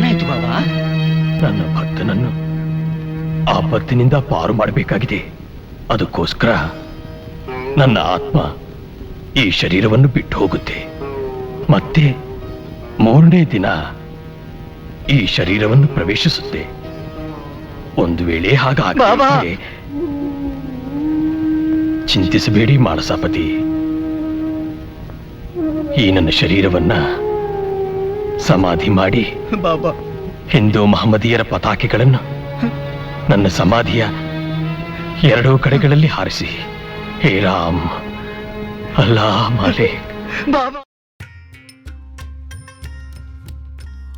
ಏನಾಯ್ತು ಬಾಬಾ? ನನ್ನ ಭಕ್ತನನ್ನು ಆಪತ್ತಿನಿಂದ ಪಾರು ಮಾಡಬೇಕಾಗಿದೆ. ಅದಕ್ಕೋಸ್ಕರ ನನ್ನ ಆತ್ಮ ಈ ಶರೀರವನ್ನು ಬಿಟ್ಟು ಹೋಗುತ್ತೆ. ಮತ್ತೆ ಮೂರನೇ ದಿನ ಈ ಶರೀರವನ್ನು ಪ್ರವೇಶಿಸುತ್ತೆ. ಒಂದು ವೇಳೆ ಹಾಗಾಗಿ ಚಿಂತಿಸಬೇಡಿ ಮಾನಸಾಪತಿ ಈ ನನ್ನ ಶರೀರವನ್ನ ಸಮಾಧಿ ಮಾಡಿ. ಬಾಬಾ. ಹಿಂದೂ ಮಹಮ್ಮದೀಯರ ಪತಾಕೆಗಳನ್ನು ನನ್ನ ಸಮಾಧಿಯ ಎರಡೂ ಕಡೆಗಳಲ್ಲಿ ಹಾರಿಸಿ. ಹೇ ರಾಮ್. ಅಲ್ಲಾ ಮಾಲಿಕ್. ಬಾಬಾ.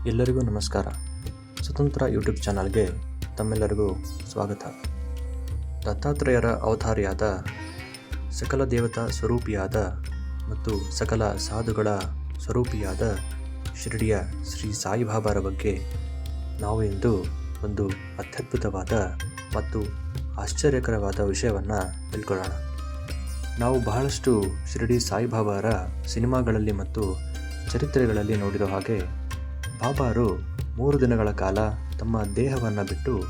ಎಲ್ಲರಿಗೂ ನಮಸ್ಕಾರ. ಸ್ವತಂತ್ರ ಯೂಟ್ಯೂಬ್ ಚಾನಲ್ಗೆ ತಮ್ಮೆಲ್ಲರಿಗೂ ಸ್ವಾಗತ. ದತ್ತಾತ್ರೇಯರ ಅವತಾರಿಯಾದ ಸಕಲ ದೇವತಾ ಸ್ವರೂಪಿಯಾದ ಮತ್ತು ಸಕಲ ಸಾಧುಗಳ ಸ್ವರೂಪಿಯಾದ ಶಿರಡಿಯ ಶ್ರೀ ಸಾಯಿಬಾಬಾರ ಬಗ್ಗೆ ನಾವು ಇಂದು ಒಂದು ಅತ್ಯದ್ಭುತವಾದ ಮತ್ತು ಆಶ್ಚರ್ಯಕರವಾದ ವಿಷಯವನ್ನು ತಿಳ್ಕೊಳ್ಳೋಣ. ನಾವು ಬಹಳಷ್ಟು ಶಿರಡಿ ಸಾಯಿಬಾಬಾರ ಸಿನಿಮಾಗಳಲ್ಲಿ ಮತ್ತು ಚರಿತ್ರೆಗಳಲ್ಲಿ ನೋಡಿರೋ ಹಾಗೆ ಬಾಬಾರು ಮೂರು ದಿನಗಳ ಕಾಲ ತಮ್ಮ ದೇಹವನ್ನು ಬಿಟ್ಟು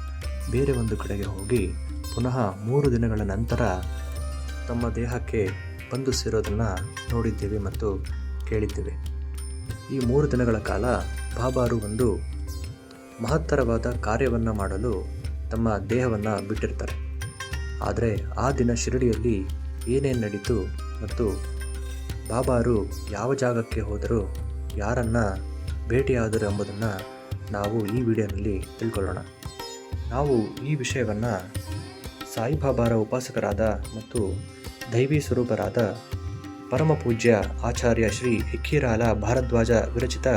ಬೇರೆ ಒಂದು ಕಡೆಗೆ ಹೋಗಿ ಪುನಃ ಮೂರು ದಿನಗಳ ನಂತರ ತಮ್ಮ ದೇಹಕ್ಕೆ ಬಂದು ಸೇರೋದನ್ನು ನೋಡಿದ್ದೇವೆ ಮತ್ತು ಕೇಳಿದ್ದೇವೆ. ಈ ಮೂರು ದಿನಗಳ ಕಾಲ ಬಾಬಾರು ಒಂದು ಮಹತ್ತರವಾದ ಕಾರ್ಯವನ್ನು ಮಾಡಲು ತಮ್ಮ ದೇಹವನ್ನು ಬಿಟ್ಟಿರ್ತಾರೆ. ಆದರೆ ಆ ದಿನ ಶಿರಡಿಯಲ್ಲಿ ಏನೇನು ನಡೀತು ಮತ್ತು ಬಾಬಾರು ಯಾವ ಜಾಗಕ್ಕೆ ಹೋದರೂ ಯಾರನ್ನು ಭೇಟಿಯಾದರು ಎಂಬುದನ್ನು ನಾವು ಈ ವಿಡಿಯೋನಲ್ಲಿ ತಿಳ್ಕೊಳ್ಳೋಣ. ನಾವು ಈ ವಿಷಯವನ್ನು ಸಾಯಿಬಾಬಾರ ಉಪಾಸಕರಾದ ಮತ್ತು ದೈವಿ ಸ್ವರೂಪರಾದ ಪರಮ ಪೂಜ್ಯ ಆಚಾರ್ಯ ಶ್ರೀ ಎಕ್ಕಿರಾಲ ಭಾರದ್ವಾಜ ವಿರಚಿತ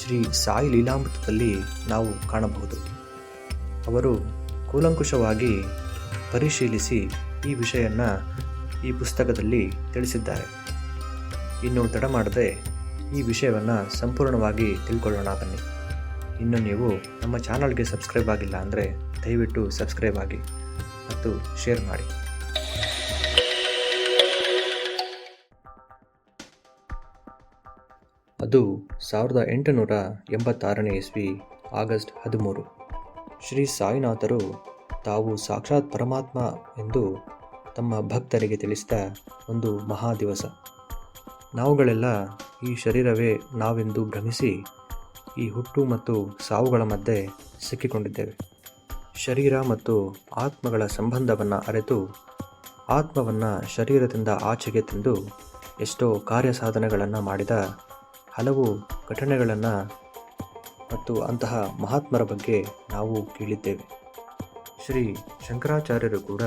ಶ್ರೀ ಸಾಯಿ ಲೀಲಾಮೃತದಲ್ಲಿ ನಾವು ಕಾಣಬಹುದು. ಅವರು ಕೂಲಂಕುಷವಾಗಿ ಪರಿಶೀಲಿಸಿ ಈ ವಿಷಯವನ್ನು ಈ ಪುಸ್ತಕದಲ್ಲಿ ತಿಳಿಸಿದ್ದಾರೆ. ಇನ್ನು ತಡ ಮಾಡದೆ ಈ ವಿಷಯವನ್ನು ಸಂಪೂರ್ಣವಾಗಿ ತಿಳ್ಕೊಳ್ಳೋಣ ಬನ್ನಿ. ಇನ್ನು ನೀವು ನಮ್ಮ ಚಾನಲ್ಗೆ ಸಬ್ಸ್ಕ್ರೈಬ್ ಆಗಿಲ್ಲ ಅಂದರೆ ದಯವಿಟ್ಟು ಸಬ್ಸ್ಕ್ರೈಬ್ ಆಗಿ ಮತ್ತು ಶೇರ್ ಮಾಡಿ. ಅದು ಸಾವಿರದ ಎಂಟುನೂರ ಎಂಬತ್ತಾರನೇ ಇಸ್ವಿ, ಆಗಸ್ಟ್ ಹದಿಮೂರು. ಶ್ರೀ ಸಾಯಿನಾಥರು ತಾವು ಸಾಕ್ಷಾತ್ ಪರಮಾತ್ಮ ಎಂದು ತಮ್ಮ ಭಕ್ತರಿಗೆ ತಿಳಿಸಿದ ಒಂದು ಮಹಾ ದಿವಸ. ನಾವುಗಳೆಲ್ಲ ಈ ಶರೀರವೇ ನಾವೆಂದು ಭ್ರಮಿಸಿ ಈ ಹುಟ್ಟು ಮತ್ತು ಸಾವುಗಳ ಮಧ್ಯೆ ಸಿಕ್ಕಿಕೊಂಡಿದ್ದೇವೆ. ಶರೀರ ಮತ್ತು ಆತ್ಮಗಳ ಸಂಬಂಧವನ್ನು ಅರೆತು ಆತ್ಮವನ್ನು ಶರೀರದಿಂದ ಆಚೆಗೆ ತಂದು ಎಷ್ಟೋ ಕಾರ್ಯ ಸಾಧನೆಗಳನ್ನು ಮಾಡಿದ ಹಲವು ಘಟನೆಗಳನ್ನು ಮತ್ತು ಅಂತಹ ಮಹಾತ್ಮರ ಬಗ್ಗೆ ನಾವು ಕೇಳಿದ್ದೇವೆ. ಶ್ರೀ ಶಂಕರಾಚಾರ್ಯರು ಕೂಡ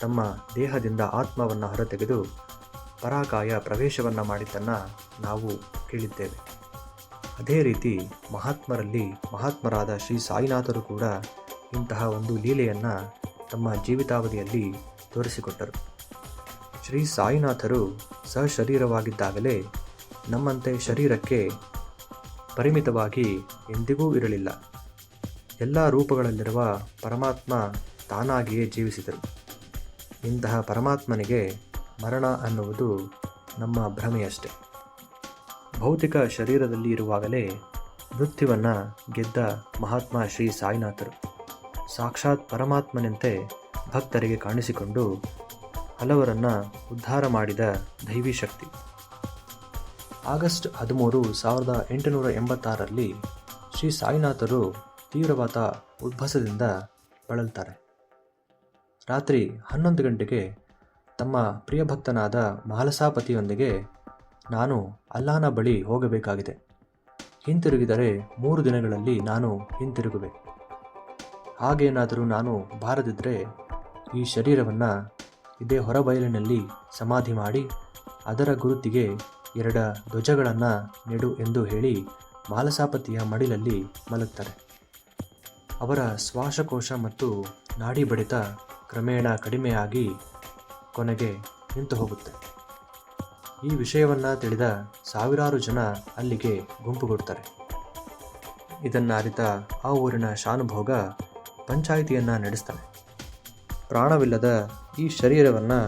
ತಮ್ಮ ದೇಹದಿಂದ ಆತ್ಮವನ್ನು ಹೊರತೆಗೆದು ಪರಾಕಾಯ ಪ್ರವೇಶವನ್ನು ಮಾಡಿದ್ದನ್ನು ನಾವು ಕೇಳಿದ್ದೇವೆ. ಅದೇ ರೀತಿ ಮಹಾತ್ಮರಲ್ಲಿ ಮಹಾತ್ಮರಾದ ಶ್ರೀ ಸಾಯಿನಾಥರು ಕೂಡ ಇಂತಹ ಒಂದು ಲೀಲೆಯನ್ನು ತಮ್ಮ ಜೀವಿತಾವಧಿಯಲ್ಲಿ ತೋರಿಸಿಕೊಟ್ಟರು. ಶ್ರೀ ಸಾಯಿನಾಥರು ಸಶರೀರವಾಗಿದ್ದಾಗಲೇ ನಮ್ಮಂತೆ ಶರೀರಕ್ಕೆ ಪರಿಮಿತವಾಗಿ ಎಂದಿಗೂ ಇರಲಿಲ್ಲ. ಎಲ್ಲ ರೂಪಗಳಲ್ಲಿರುವ ಪರಮಾತ್ಮ ತಾನಾಗಿಯೇ ಜೀವಿಸಿದರು. ಇಂತಹ ಪರಮಾತ್ಮನಿಗೆ ಮರಣ ಅನ್ನುವುದು ನಮ್ಮ ಭ್ರಮೆಯಷ್ಟೆ. ಭೌತಿಕ ಶರೀರದಲ್ಲಿ ಇರುವಾಗಲೇ ಮೃತ್ಯುವನ್ನು ಗೆದ್ದ ಮಹಾತ್ಮ ಶ್ರೀ ಸಾಯಿನಾಥರು. ಸಾಕ್ಷಾತ್ ಪರಮಾತ್ಮನಂತೆ ಭಕ್ತರಿಗೆ ಕಾಣಿಸಿಕೊಂಡು ಹಲವರನ್ನು ಉದ್ಧಾರ ಮಾಡಿದ ದೈವಿ ಶಕ್ತಿ. ಆಗಸ್ಟ್ ಹದಿಮೂರು ಸಾವಿರದ ಎಂಟುನೂರ ಎಂಬತ್ತಾರರಲ್ಲಿ ಶ್ರೀ ಸಾಯಿನಾಥರು ತೀವ್ರವಾದ ಉದ್ಭಸದಿಂದ ಬಳಲ್ತಾರೆ. ರಾತ್ರಿ ಹನ್ನೊಂದು ಗಂಟೆಗೆ ತಮ್ಮ ಪ್ರಿಯ ಭಕ್ತನಾದ ಮಾಲಸಾಪತಿಯೊಂದಿಗೆ ನಾನು ಅಲ್ಲಾನ ಬಳಿ ಹೋಗಬೇಕಾಗಿದೆ. ಹಿಂತಿರುಗಿದರೆ ಮೂರು ದಿನಗಳಲ್ಲಿ ನಾನು ಹಿಂತಿರುಗುವೆ. ಹಾಗೇನಾದರೂ ನಾನು ಬಾರದಿದ್ದರೆ ಈ ಶರೀರವನ್ನು ಇದೇ ಹೊರಬಯಲಿನಲ್ಲಿ ಸಮಾಧಿ ಮಾಡಿ ಅದರ ಗುರುತಿಗೆ ಎರಡ ಧ್ವಜಗಳನ್ನು ನೆಡು ಎಂದು ಹೇಳಿ ಮಾಲಸಾಪತಿಯ ಮಡಿಲಲ್ಲಿ ಮಲಗ್ತಾರೆ. ಅವರ ಶ್ವಾಸಕೋಶ ಮತ್ತು ನಾಡಿ ಬಡಿತ ಕ್ರಮೇಣ ಕಡಿಮೆಯಾಗಿ ಕೊನೆಗೆ ನಿಂತು ಹೋಗುತ್ತೆ. ಈ ವಿಷಯವನ್ನು ತಿಳಿದ ಸಾವಿರಾರು ಜನ ಅಲ್ಲಿಗೆ ಗುಂಪುಗೂಡ್ತಾರೆ ಇದನ್ನು ಅರಿತ ಆ ಊರಿನ ಶಾನುಭೋಗ ಪಂಚಾಯಿತಿಯನ್ನು ನಡೆಸ್ತಾನೆ. ಪ್ರಾಣವಿಲ್ಲದ ಈ ಶರೀರವನ್ನು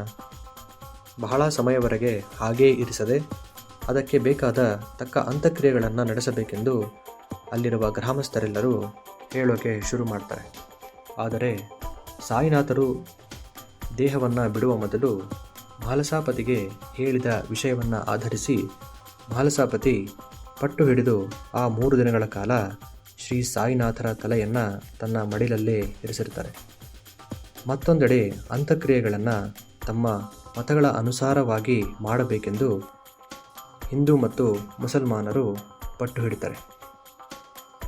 ಬಹಳ ಸಮಯವರೆಗೆ ಹಾಗೇ ಇರಿಸದೆ ಅದಕ್ಕೆ ಬೇಕಾದ ತಕ್ಕ ಅಂತ್ಯಕ್ರಿಯೆಗಳನ್ನು ನಡೆಸಬೇಕೆಂದು ಅಲ್ಲಿರುವ ಗ್ರಾಮಸ್ಥರೆಲ್ಲರೂ ಹೇಳೋಕೆ ಶುರು ಮಾಡ್ತಾರೆ. ಆದರೆ ಸಾಯಿನಾಥರು ದೇಹವನ್ನು ಬಿಡುವ ಮೊದಲು ಮಾಲಸಾಪತಿಗೆ ಹೇಳಿದ ವಿಷಯವನ್ನು ಆಧರಿಸಿ ಮಾಲಸಾಪತಿ ಪಟ್ಟು ಹಿಡಿದು ಆ ಮೂರು ದಿನಗಳ ಕಾಲ ಶ್ರೀ ಸಾಯಿನಾಥರ ತಲೆಯನ್ನು ತನ್ನ ಮಡಿಲಲ್ಲೇ ಇರಿಸಿರ್ತಾರೆ. ಮತ್ತೊಂದೆಡೆ ಅಂತ್ಯಕ್ರಿಯೆಗಳನ್ನು ತಮ್ಮ ಮತಗಳ ಅನುಸಾರವಾಗಿ ಮಾಡಬೇಕೆಂದು ಹಿಂದೂ ಮತ್ತು ಮುಸಲ್ಮಾನರು ಪಟ್ಟು ಹಿಡಿತಾರೆ.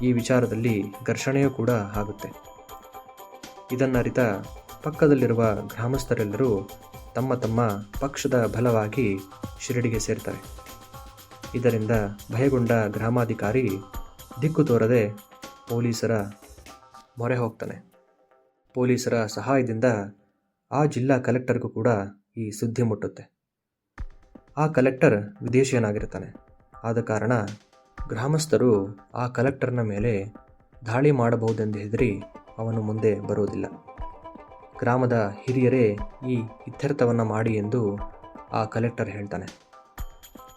ಈ ವಿಚಾರದಲ್ಲಿ ಘರ್ಷಣೆಯೂ ಕೂಡ ಆಗುತ್ತೆ. ಇದನ್ನರಿತ ಪಕ್ಕದಲ್ಲಿರುವ ಗ್ರಾಮಸ್ಥರೆಲ್ಲರೂ ತಮ್ಮ ತಮ್ಮ ಪಕ್ಷದ ಬಲವಾಗಿ ಶಿರಡಿಗೆ ಸೇರ್ತಾರೆ. ಇದರಿಂದ ಭಯಗೊಂಡ ಗ್ರಾಮಾಧಿಕಾರಿ ದಿಕ್ಕು ತೋರದೆ ಪೊಲೀಸರ ಮೊರೆ ಹೋಗ್ತಾನೆ. ಪೊಲೀಸರ ಸಹಾಯದಿಂದ ಆ ಜಿಲ್ಲಾ ಕಲೆಕ್ಟರ್ಗೂ ಕೂಡ ಈ ಸುದ್ದಿ ಮುಟ್ಟುತ್ತೆ. ಆ ಕಲೆಕ್ಟರ್ ವಿದೇಶಿಯನಾಗಿರ್ತಾನೆ ಆದ ಕಾರಣ ಗ್ರಾಮಸ್ಥರು ಆ ಕಲೆಕ್ಟರ್ನ ಮೇಲೆ ದಾಳಿ ಮಾಡಬಹುದೆಂದು ಹೆದರಿ ಅವನು ಮುಂದೆ ಬರುವುದಿಲ್ಲ. ಗ್ರಾಮದ ಹಿರಿಯರೇ, ಈ ಇತ್ಯರ್ಥವನ್ನು ಮಾಡಿ ಎಂದು ಆ ಕಲೆಕ್ಟರ್ ಹೇಳ್ತಾನೆ.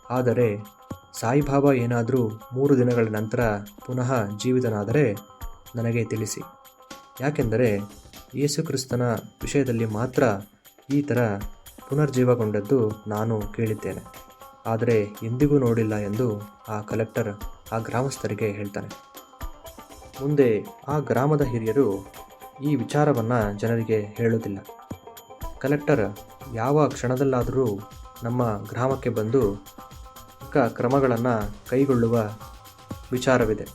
ಆದರೆ ಸಾಯಿಬಾಬಾ ಏನಾದರೂ ಮೂರು ದಿನಗಳ ನಂತರ ಪುನಃ ಜೀವಿತನಾದರೆ ನನಗೆ ತಿಳಿಸಿ. ಯಾಕೆಂದರೆ ಯೇಸುಕ್ರಿಸ್ತನ ವಿಷಯದಲ್ಲಿ ಮಾತ್ರ ಈ ಥರ ಪುನರ್ಜೀವಗೊಂಡದ್ದು ನಾನು ಕೇಳಿದ್ದೇನೆ. ಆದರೆ ಎಂದಿಗೂ ನೋಡಿಲ್ಲ ಎಂದು ಆ ಕಲೆಕ್ಟರ್ ಆ ಗ್ರಾಮಸ್ಥರಿಗೆ ಹೇಳ್ತಾನೆ. ಮುಂದೆ ಆ ಗ್ರಾಮದ ಹಿರಿಯರು ಈ ವಿಚಾರವನ್ನು ಜನರಿಗೆ ಹೇಳುವುದಿಲ್ಲ. ಕಲೆಕ್ಟರ್, ಯಾವ ಕ್ಷಣದಲ್ಲಾದರೂ ನಮ್ಮ ಗ್ರಾಮಕ್ಕೆ ಬಂದು ತಕ್ಕ ಕ್ರಮಗಳನ್ನು ಕೈಗೊಳ್ಳುವ ವಿಚಾರವಿದೆ.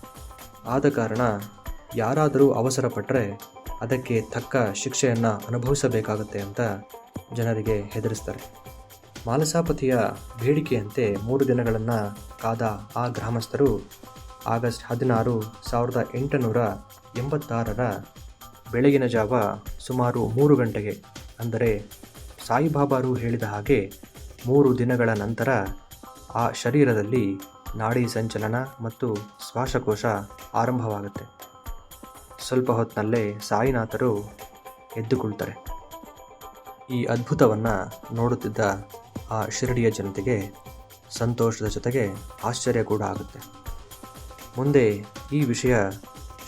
ಆದ ಕಾರಣ ಯಾರಾದರೂ ಅವಸರಪಟ್ಟರೆ ಅದಕ್ಕೆ ತಕ್ಕ ಶಿಕ್ಷೆಯನ್ನು ಅನುಭವಿಸಬೇಕಾಗುತ್ತೆ ಅಂತ ಜನರಿಗೆ ಹೆದರಿಸ್ತಾರೆ. ಮಾಲಸಾಪತಿಯ ಬೇಡಿಕೆಯಂತೆ ಮೂರು ದಿನಗಳನ್ನು ಕಾದ ಆ ಗ್ರಾಮಸ್ಥರು ಆಗಸ್ಟ್ ಹದಿನಾರು ಸಾವಿರದ ಎಂಟುನೂರ ಎಂಬತ್ತಾರರ ಬೆಳಗಿನ ಜಾವ ಸುಮಾರು ಮೂರು ಗಂಟೆಗೆ, ಅಂದರೆ ಸಾಯಿಬಾಬಾರು ಹೇಳಿದ ಹಾಗೆ ಮೂರು ದಿನಗಳ ನಂತರ ಆ ಶರೀರದಲ್ಲಿ ನಾಡಿ ಸಂಚಲನ ಮತ್ತು ಶ್ವಾಸಕೋಶ ಆರಂಭವಾಗುತ್ತೆ. ಸ್ವಲ್ಪ ಹೊತ್ತಿನಲ್ಲೇ ಸಾಯಿನಾಥರು ಎದ್ದುಕೊಳ್ತಾರೆ. ಈ ಅದ್ಭುತವನ್ನು ನೋಡುತ್ತಿದ್ದ ಆ ಶಿರಡಿಯ ಜನತೆಗೆ ಸಂತೋಷದ ಜೊತೆಗೆ ಆಶ್ಚರ್ಯ ಕೂಡ ಆಗುತ್ತೆ. ಮುಂದೆ ಈ ವಿಷಯ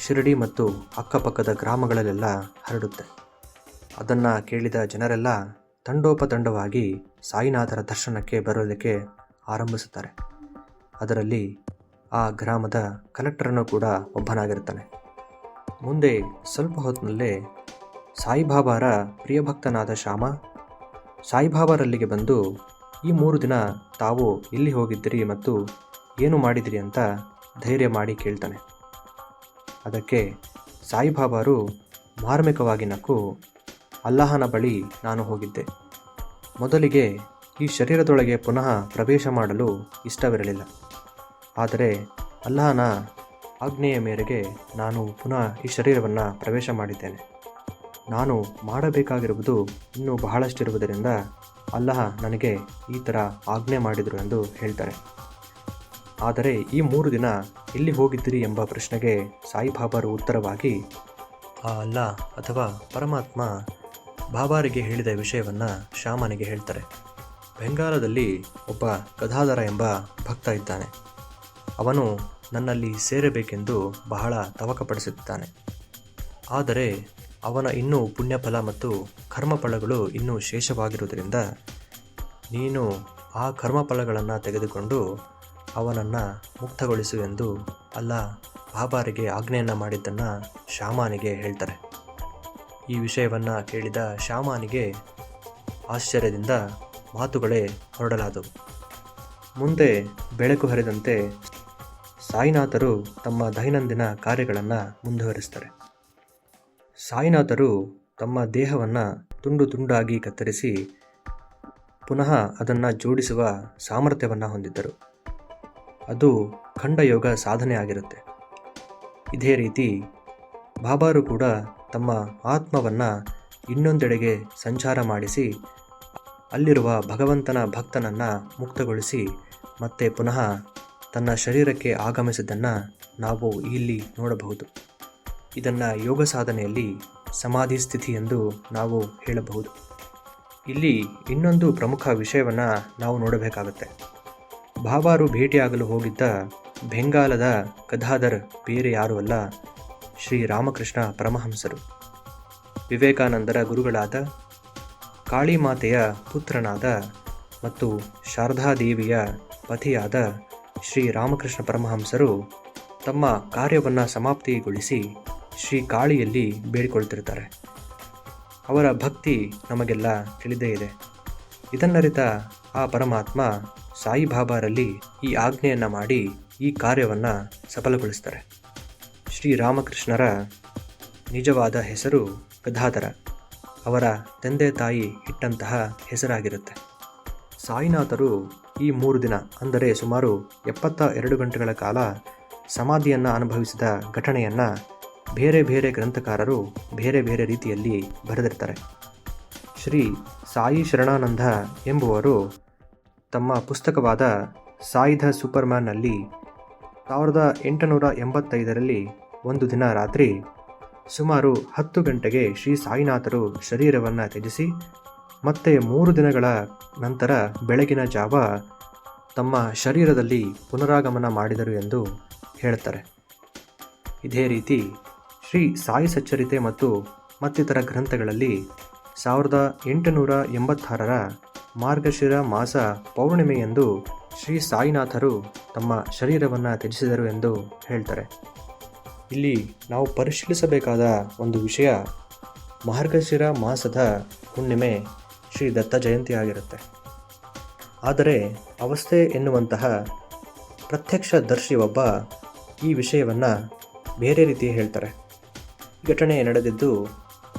ಶಿರಡಿ ಮತ್ತು ಅಕ್ಕಪಕ್ಕದ ಗ್ರಾಮಗಳಲ್ಲೆಲ್ಲ ಹರಡುತ್ತೆ. ಅದನ್ನು ಕೇಳಿದ ಜನರೆಲ್ಲ ತಂಡೋಪತಂಡವಾಗಿ ಸಾಯಿನಾಥರ ದರ್ಶನಕ್ಕೆ ಬರೋದಕ್ಕೆ ಆರಂಭಿಸುತ್ತಾರೆ. ಅದರಲ್ಲಿ ಆ ಗ್ರಾಮದ ಕಲೆಕ್ಟರನ್ನು ಕೂಡ ಒಬ್ಬನಾಗಿರ್ತಾನೆ. ಮುಂದೆ ಸ್ವಲ್ಪ ಹೊತ್ತಿನಲ್ಲೇ ಸಾಯಿಬಾಬಾರ ಪ್ರಿಯಭಕ್ತನಾದ ಶ್ಯಾಮ, ಸಾಯಿಬಾಬಾರಲ್ಲಿಗೆ ಬಂದು, ಈ ಮೂರು ದಿನ ತಾವು ಎಲ್ಲಿ ಹೋಗಿದ್ದಿರಿ ಮತ್ತು ಏನು ಮಾಡಿದಿರಿ ಅಂತ ಧೈರ್ಯ ಮಾಡಿ ಕೇಳ್ತಾನೆ. ಅದಕ್ಕೆ ಸಾಯಿಬಾಬಾರು ಮಾರ್ಮಿಕವಾಗಿ ನಕ್ಕು, ಅಲ್ಲಾಹನ ಬಳಿ ನಾನು ಹೋಗಿದ್ದೆ. ಮೊದಲಿಗೆ ಈ ಶರೀರದೊಳಗೆ ಪುನಃ ಪ್ರವೇಶ ಮಾಡಲು ಇಷ್ಟವಿರಲಿಲ್ಲ. ಆದರೆ ಅಲ್ಲಾಹನ ಆಜ್ಞೆಯ ಮೇರೆಗೆ ನಾನು ಪುನಃ ಈ ಶರೀರವನ್ನು ಪ್ರವೇಶ ಮಾಡಿದ್ದೇನೆ. ನಾನು ಮಾಡಬೇಕಾಗಿರುವುದು ಇನ್ನೂ ಬಹಳಷ್ಟಿರುವುದರಿಂದ ಅಲ್ಲಹ ನನಗೆ ಈ ಥರ ಆಜ್ಞೆ ಮಾಡಿದರು ಎಂದು ಹೇಳ್ತಾರೆ. ಆದರೆ ಈ ಮೂರು ದಿನ ಎಲ್ಲಿ ಹೋಗಿದ್ದಿರಿ ಎಂಬ ಪ್ರಶ್ನೆಗೆ ಸಾಯಿಬಾಬಾರು ಉತ್ತರವಾಗಿ, ಆ ಅಲ್ಲ ಅಥವಾ ಪರಮಾತ್ಮ ಬಾಬಾರಿಗೆ ಹೇಳಿದ ವಿಷಯವನ್ನು ಶ್ಯಾಮನಿಗೆ ಹೇಳ್ತಾರೆ. ಬೆಂಗಾಲದಲ್ಲಿ ಒಬ್ಬ ಗದಾಧರ ಎಂಬ ಭಕ್ತ ಇದ್ದಾನೆ. ಅವನು ನನ್ನಲ್ಲಿ ಸೇರಬೇಕೆಂದು ಬಹಳ ತವಕಪಡಿಸುತ್ತಿದ್ದಾನೆ. ಆದರೆ ಅವನ ಇನ್ನೂ ಪುಣ್ಯಫಲ ಮತ್ತು ಕರ್ಮಫಲಗಳು ಇನ್ನೂ ಶೇಷವಾಗಿರುವುದರಿಂದ ನೀನು ಆ ಕರ್ಮಫಲಗಳನ್ನು ತೆಗೆದುಕೊಂಡು ಅವನನ್ನು ಮುಕ್ತಗೊಳಿಸು ಎಂದು ಅಲ್ಲ ಬಾಬಾರಿಗೆ ಆಜ್ಞೆಯನ್ನು ಮಾಡಿದ್ದನ್ನು ಶಾಮಾನಿಗೆ ಹೇಳ್ತಾರೆ. ಈ ವಿಷಯವನ್ನು ಕೇಳಿದ ಶಾಮಾನಿಗೆ ಆಶ್ಚರ್ಯದಿಂದ ಮಾತುಗಳೇ ಹೊರಡಲಾದವು. ಮುಂದೆ ಬೆಳಕು ಹರಿದಂತೆ ಸಾಯಿನಾಥರು ತಮ್ಮ ದೈನಂದಿನ ಕಾರ್ಯಗಳನ್ನು ಮುಂದುವರಿಸ್ತಾರೆ ಸಾಯಿನಾಥರು ತಮ್ಮ ದೇಹವನ್ನು ತುಂಡು ತುಂಡಾಗಿ ಕತ್ತರಿಸಿ ಪುನಃ ಅದನ್ನು ಜೋಡಿಸುವ ಸಾಮರ್ಥ್ಯವನ್ನು ಹೊಂದಿದ್ದರು. ಅದು ಖಂಡಯೋಗ ಸಾಧನೆ ಆಗಿರುತ್ತೆ. ಇದೇ ರೀತಿ ಬಾಬಾರು ಕೂಡ ತಮ್ಮ ಆತ್ಮವನ್ನು ಇನ್ನೊಂದೆಡೆಗೆ ಸಂಚಾರ ಮಾಡಿಸಿ ಅಲ್ಲಿರುವ ಭಗವಂತನ ಭಕ್ತನನ್ನು ಮುಕ್ತಗೊಳಿಸಿ ಮತ್ತೆ ಪುನಃ ತನ್ನ ಶರೀರಕ್ಕೆ ಆಗಮಿಸಿದ್ದನ್ನು ನಾವು ಇಲ್ಲಿ ನೋಡಬಹುದು. ಇದನ್ನು ಯೋಗ ಸಾಧನೆಯಲ್ಲಿ ಸಮಾಧಿ ಸ್ಥಿತಿ ಎಂದು ನಾವು ಹೇಳಬಹುದು. ಇಲ್ಲಿ ಇನ್ನೊಂದು ಪ್ರಮುಖ ವಿಷಯವನ್ನು ನಾವು ನೋಡಬೇಕಾಗುತ್ತೆ. ಬಾಬಾರು ಭೇಟಿಯಾಗಲು ಹೋಗಿದ್ದ ಬೆಂಗಾಲದ ಗದಾಧರ್ ಬೇರೆ ಯಾರೂ ಅಲ್ಲ, ಶ್ರೀ ರಾಮಕೃಷ್ಣ ಪರಮಹಂಸರು. ವಿವೇಕಾನಂದರ ಗುರುಗಳಾದ ಕಾಳಿಮಾತೆಯ ಪುತ್ರನಾದ ಮತ್ತು ಶಾರದಾದೇವಿಯ ಪತಿಯಾದ ಶ್ರೀ ರಾಮಕೃಷ್ಣ ಪರಮಹಂಸರು ತಮ್ಮ ಕಾರ್ಯವನ್ನು ಸಮಾಪ್ತಿಗೊಳಿಸಿ ಶ್ರೀ ಕಾಳಿಯಲ್ಲಿ ಬೇಡಿಕೊಳ್ತಿರ್ತಾರೆ. ಅವರ ಭಕ್ತಿ ನಮಗೆಲ್ಲ ತಿಳಿದೇ ಇದೆ. ಇದನ್ನರಿತ ಆ ಪರಮಾತ್ಮ ಸಾಯಿಬಾಬಾರಲ್ಲಿ ಈ ಆಜ್ಞೆಯನ್ನು ಮಾಡಿ ಈ ಕಾರ್ಯವನ್ನು ಸಫಲಗೊಳಿಸ್ತಾರೆ. ಶ್ರೀರಾಮಕೃಷ್ಣರ ನಿಜವಾದ ಹೆಸರು ಗದಾಧರ. ಅವರ ತಂದೆ ತಾಯಿ ಇಟ್ಟಂತಹ ಹೆಸರಾಗಿರುತ್ತೆ. ಸಾಯಿನಾಥರು ಈ ಮೂರು ದಿನ, ಅಂದರೆ ಸುಮಾರು ಎಪ್ಪತ್ತ ಎರಡು ಗಂಟೆಗಳ ಕಾಲ ಸಮಾಧಿಯನ್ನು ಅನುಭವಿಸಿದ ಘಟನೆಯನ್ನು ಬೇರೆ ಬೇರೆ ಗ್ರಂಥಕಾರರು ಬೇರೆ ಬೇರೆ ರೀತಿಯಲ್ಲಿ ಬರೆದಿರ್ತಾರೆ. ಶ್ರೀ ಸಾಯಿ ಶರಣಾನಂದ ಎಂಬುವರು ತಮ್ಮ ಪುಸ್ತಕವಾದ ಸಾಯಿಧ ಸೂಪರ್ಮ್ಯಾನ್ನಲ್ಲಿ ಸಾವಿರದ ಎಂಟುನೂರ ಎಂಬತ್ತೈದರಲ್ಲಿ ಒಂದು ದಿನ ರಾತ್ರಿ ಸುಮಾರು ಹತ್ತು ಗಂಟೆಗೆ ಶ್ರೀ ಸಾಯಿನಾಥರು ಶರೀರವನ್ನು ತ್ಯಜಿಸಿ, ಮತ್ತೆ ಮೂರು ದಿನಗಳ ನಂತರ ಬೆಳಗಿನ ಜಾವ ತಮ್ಮ ಶರೀರದಲ್ಲಿ ಪುನರಾಗಮನ ಮಾಡಿದರು ಎಂದು ಹೇಳುತ್ತಾರೆ ಇದೇ ರೀತಿ ಶ್ರೀ ಸಾಯಿ ಸಚ್ಚರಿತೆ ಮತ್ತು ಮತ್ತಿತರ ಗ್ರಂಥಗಳಲ್ಲಿ ಸಾವಿರದ ಎಂಟುನೂರ ಎಂಬತ್ತಾರರ ಮಾರ್ಗಶಿರ ಮಾಸ ಪೌರ್ಣಿಮೆಯಂದು ಶ್ರೀ ಸಾಯಿನಾಥರು ತಮ್ಮ ಶರೀರವನ್ನು ತ್ಯಜಿಸಿದರು ಎಂದು ಹೇಳ್ತಾರೆ. ಇಲ್ಲಿ ನಾವು ಪರಿಶೀಲಿಸಬೇಕಾದ ಒಂದು ವಿಷಯ ಮಾರ್ಗಶಿರ ಮಾಸದ ಹುಣ್ಣಿಮೆ ಶ್ರೀ ದತ್ತ ಜಯಂತಿ ಆಗಿರುತ್ತೆ. ಆದರೆ ಅವಸ್ಥೆ ಎನ್ನುವಂತಹ ಪ್ರತ್ಯಕ್ಷ ದರ್ಶಿ ಒಬ್ಬ ಈ ವಿಷಯವನ್ನು ಬೇರೆ ರೀತಿ ಹೇಳ್ತಾರೆ. ಘಟನೆ ನಡೆದಿದ್ದು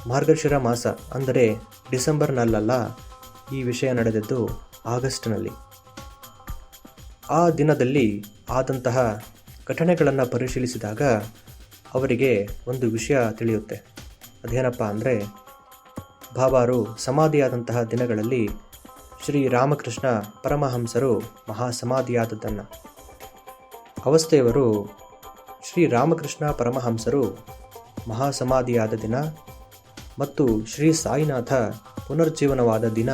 ಮಾರ್ಗಶಿರ ಮಾಸ, ಅಂದರೆ ಡಿಸೆಂಬರ್ನಲ್ಲ ಈ ವಿಷಯ ನಡೆದಿದ್ದು ಆಗಸ್ಟ್ನಲ್ಲಿ. ಆ ದಿನದಲ್ಲಿ ಆದಂತಹ ಘಟನೆಗಳನ್ನು ಪರಿಶೀಲಿಸಿದಾಗ ಅವರಿಗೆ ಒಂದು ವಿಷಯ ತಿಳಿಯುತ್ತೆ. ಅದೇನಪ್ಪ ಅಂದರೆ ಬಾಬಾರು ಸಮಾಧಿಯಾದಂತಹ ದಿನಗಳಲ್ಲಿ ಶ್ರೀ ರಾಮಕೃಷ್ಣ ಪರಮಹಂಸರು ಮಹಾ ಸಮಾಧಿಯಾದದ್ದನ್ನು ಅವಸ್ಥೆಯವರು ಶ್ರೀ ರಾಮಕೃಷ್ಣ ಪರಮಹಂಸರು ಮಹಾ ಸಮಾಧಿಯಾದ ದಿನ ಮತ್ತು ಶ್ರೀ ಸಾಯಿನಾಥ ಪುನರ್ಜೀವನವಾದ ದಿನ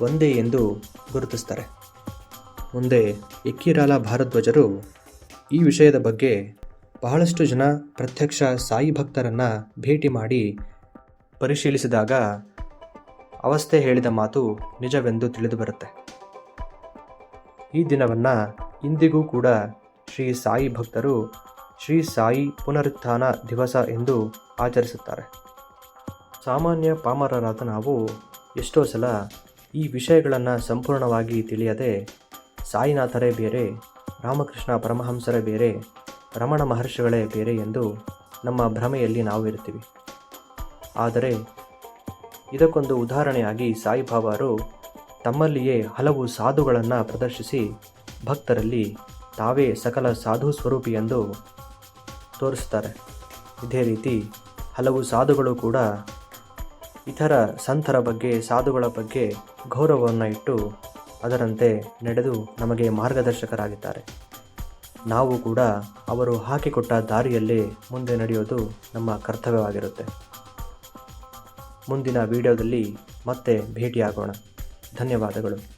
ಒಂದೇ ಎಂದು ಗುರುತಿಸ್ತಾರೆ. ಮುಂದೆ ಎಕ್ಕಿರಾಲ ಭಾರದ್ವಾಜರು ಈ ವಿಷಯದ ಬಗ್ಗೆ ಬಹಳಷ್ಟು ಜನ ಪ್ರತ್ಯಕ್ಷ ಸಾಯಿ ಭಕ್ತರನ್ನು ಭೇಟಿ ಮಾಡಿ ಪರಿಶೀಲಿಸಿದಾಗ ಅವಸ್ಥೆ ಹೇಳಿದ ಮಾತು ನಿಜವೆಂದು ತಿಳಿದುಬರುತ್ತೆ ಈ ದಿನವನ್ನು ಇಂದಿಗೂ ಕೂಡ ಶ್ರೀ ಸಾಯಿ ಭಕ್ತರು ಶ್ರೀ ಸಾಯಿ ಪುನರುತ್ಥಾನ ದಿವಸ ಎಂದು ಆಚರಿಸುತ್ತಾರೆ. ಸಾಮಾನ್ಯ ಪಾಮರರಾದ ನಾವು ಎಷ್ಟೋ ಸಲ ಈ ವಿಷಯಗಳನ್ನು ಸಂಪೂರ್ಣವಾಗಿ ತಿಳಿಯದೆ ಸಾಯಿನಾಥರೇ ಬೇರೆ, ರಾಮಕೃಷ್ಣ ಪರಮಹಂಸರೇ ಬೇರೆ, ರಮಣ ಮಹರ್ಷಿಗಳೇ ಬೇರೆ ಎಂದು ನಮ್ಮ ಭ್ರಮೆಯಲ್ಲಿ ನಾವು ಇರ್ತೀವಿ ಆದರೆ ಇದಕ್ಕೊಂದು ಉದಾಹರಣೆಯಾಗಿ ಸಾಯಿಬಾಬಾರು ತಮ್ಮಲ್ಲಿಯೇ ಹಲವು ಸಾಧುಗಳನ್ನು ಪ್ರದರ್ಶಿಸಿ ಭಕ್ತರಲ್ಲಿ ತಾವೇ ಸಕಲ ಸಾಧು ಸ್ವರೂಪಿ ಎಂದು ತೋರಿಸ್ತಾರೆ. ಇದೇ ರೀತಿ ಹಲವು ಸಾಧುಗಳು ಕೂಡ ಇತರ ಸಂತರ ಬಗ್ಗೆ, ಸಾಧುಗಳ ಬಗ್ಗೆ ಗೌರವವನ್ನು ಇಟ್ಟು ಅದರಂತೆ ನಡೆದು ನಮಗೆ ಮಾರ್ಗದರ್ಶಕರಾಗಿದ್ದಾರೆ. ನಾವು ಕೂಡ ಅವರು ಹಾಕಿಕೊಟ್ಟ ದಾರಿಯಲ್ಲಿ ಮುಂದೆ ನಡೆಯೋದು ನಮ್ಮ ಕರ್ತವ್ಯವಾಗಿರುತ್ತೆ. ಮುಂದಿನ ವಿಡಿಯೋದಲ್ಲಿ ಮತ್ತೆ ಭೇಟಿಯಾಗೋಣ. ಧನ್ಯವಾದಗಳು.